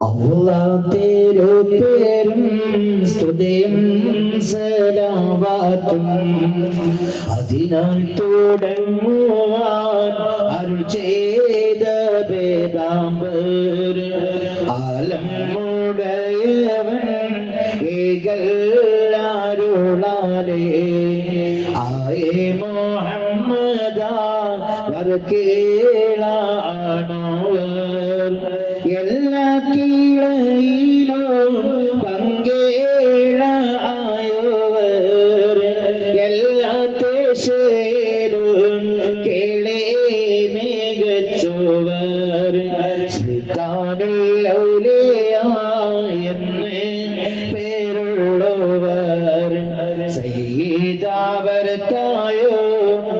അള്ളാത്തേരും സ്തുതിയും സലാവാത്തും. അതിനാൽ തുടങ്ങുവാൻ അരുൾ ചെയ്ത വേദാംബർ ആലം മുടയവൻ ഏകല്ലാരുളാലേ ആയേ മുഹമ്മദ വർക്കേളാണോവർ എല്ലാ കീഴയിലോ പങ്കേഴ ആയോവർ. എല്ലാ തേശേരും കേളേ മികച്ചവർ എന്ന് പേരുള്ളവർ. സയ്യിദാവർക്കായോ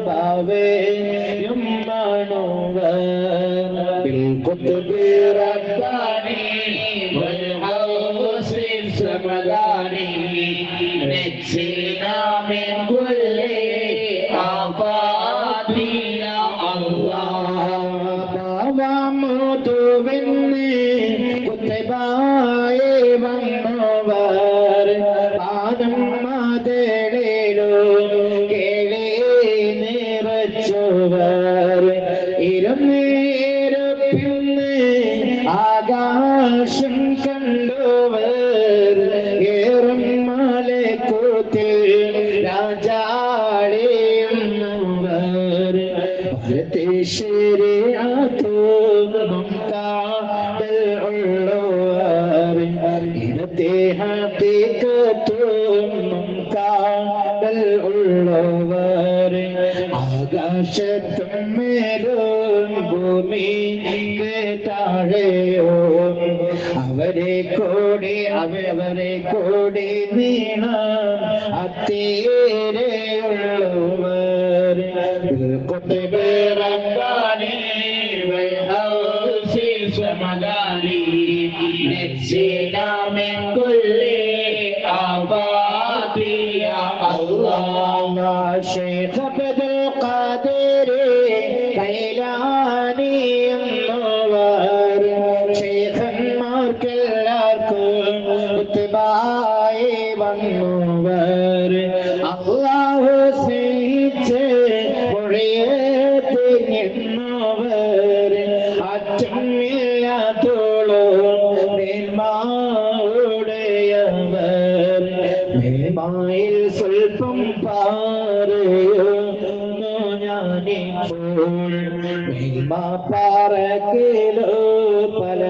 ഭാവേയും മാണുവർ القطب رباني والغوث السمداني نجينا من كل آفات يا الله تمامت مني كتبائي من نوبه ആകാശം കണ്ടവർ ഏറും മലക്കൂത്തിൽ രാജാളിയുന്നവർ ശരിയാത്തോന്നും കാതൽ ഉള്ളവർ. ഇനത്തെ ഹത്തിക്കത്തോന്നും വരെ ആകാശത്തുമേലും ഭൂമി താഴെയോ അവരെ കൂടി അവരെ കൂടി നീണ അത്തിയേരെയുള്ളവർ കൊട്ടുപേറങ്ങാനേ സമകാലി നെച്ചിടാമെ കൊള്ളേ ഷേഖ ബദുൽ ഖാദിർ കൈലാനി എന്നവർ ഷേഖന്മാർക്കെല്ലാവർക്കും ഉത്തബായി വന്നവർ അള്ളാഹു സ്നേഹിച്ച് മൊഴിയെ തിരിഞ്ഞവർ അച്ഛൻ നിമായിൽ സ്വൽപ്പം പാറയോ? ഞാനിപ്പോൾ നിമാ പാറക്കിലോ പല